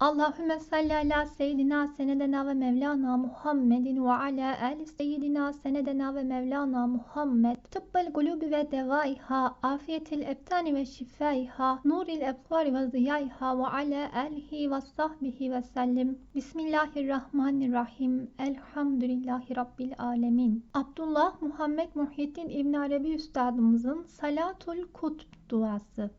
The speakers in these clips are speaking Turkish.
Allahümme salli ala seyyidina senedena ve mevlana Muhammedin ve ala ali seyyidina senedena ve mevlana Muhammed. Tıbbel gulubi ve devaiha, afiyetil ebtani ve şifaiha, nuril ebsari ve ziyaiha ve ala alihi ve sahbihi ve sellim. Bismillahirrahmanirrahim. Elhamdülillahi Rabbil alemin. Abdullah Muhammed Muhyiddin İbn Arabi Üstadımızın Salatul Kutb duası.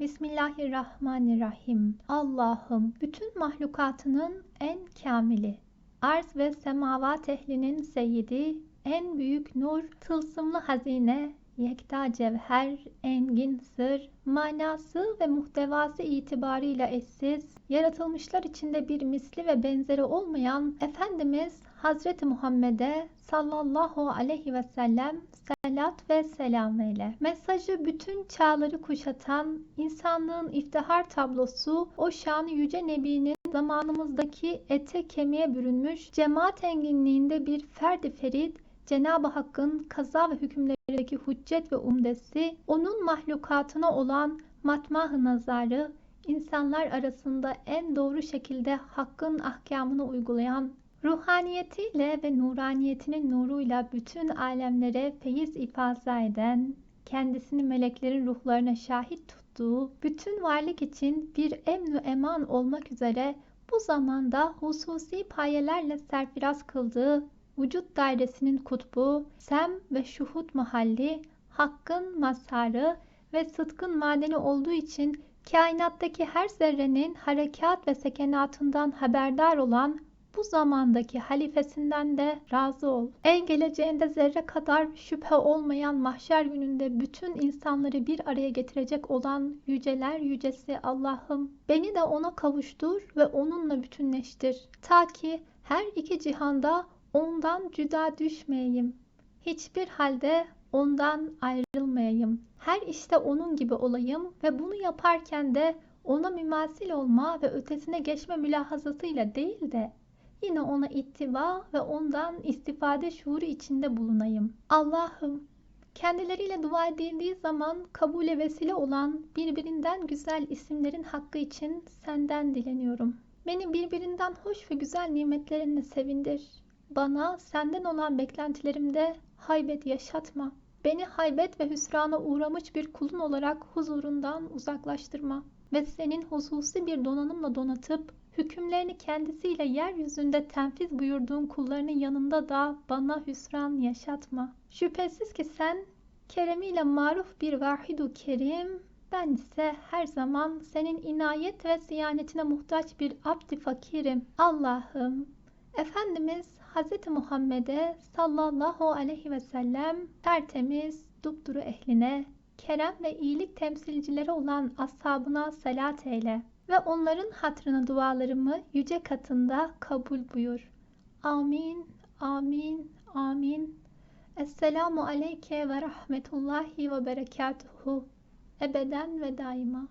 Bismillahirrahmanirrahim. Allah'ım bütün mahlukatının en kamili, arz ve semavat ehlinin seyyidi, en büyük nur, tılsımlı hazine, yekta cevher, engin sır, manası ve muhtevası itibarıyla eşsiz, yaratılmışlar içinde bir misli ve benzeri olmayan Efendimiz Hazreti Muhammed'e sallallahu aleyhi ve sellem salat ve selam eyle. Mesajı bütün çağları kuşatan insanlığın iftihar tablosu o şanı yüce nebinin zamanımızdaki ete kemiğe bürünmüş cemaat enginliğinde bir ferdi ferit Cenab-ı Hakk'ın kaza ve hükümlerindeki hüccet ve umdesi, onun mahlukatına olan matmah-ı nazarı, insanlar arasında en doğru şekilde Hakk'ın ahkamını uygulayan, ruhaniyetiyle ve nuraniyetinin nuruyla bütün alemlere feyiz ifaza eden, kendisini meleklerin ruhlarına şahit tuttuğu, bütün varlık için bir emnu eman olmak üzere bu zamanda hususi payelerle serfiraz kıldığı vücut dairesinin kutbu, sem ve şuhut mahalli, hakkın mazharı ve sıdkın madeni olduğu için kainattaki her zerrenin harekat ve sekenatından haberdar olan bu zamandaki halifesinden de razı ol. En geleceğinde zerre kadar şüphe olmayan mahşer gününde bütün insanları bir araya getirecek olan yüceler yücesi Allah'ım beni de ona kavuştur ve onunla bütünleştir. Ta ki her iki cihanda ondan cüda düşmeyeyim. Hiçbir halde ondan ayrılmayayım. Her işte onun gibi olayım ve bunu yaparken de ona mümasil olma ve ötesine geçme mülahazasıyla değil de yine ona ittiba ve ondan istifade şuuru içinde bulunayım. Allah'ım kendileriyle dua edildiği zaman kabule vesile olan birbirinden güzel isimlerin hakkı için senden dileniyorum. Beni birbirinden hoş ve güzel nimetlerinle sevindir. Bana senden olan beklentilerimde haybet yaşatma. Beni haybet ve hüsrana uğramış bir kulun olarak huzurundan uzaklaştırma ve senin hususi bir donanımla donatıp hükümlerini kendisiyle yeryüzünde tenfiz buyurduğun kullarının yanında da bana hüsran yaşatma. Şüphesiz ki sen keremiyle maruf bir vahidu kerim, ben ise her zaman senin inayet ve siyanetine muhtaç bir abdi fakirim. Allah'ım, Efendimiz Hz. Muhammed'e sallallahu aleyhi ve sellem tertemiz, dupduru ehline, kerem ve iyilik temsilcileri olan ashabına salat eyle ve onların hatrına dualarımı yüce katında kabul buyur. Amin, amin, amin. Esselamu aleyke ve rahmetullahi ve berekatuhu. Ebeden ve daima.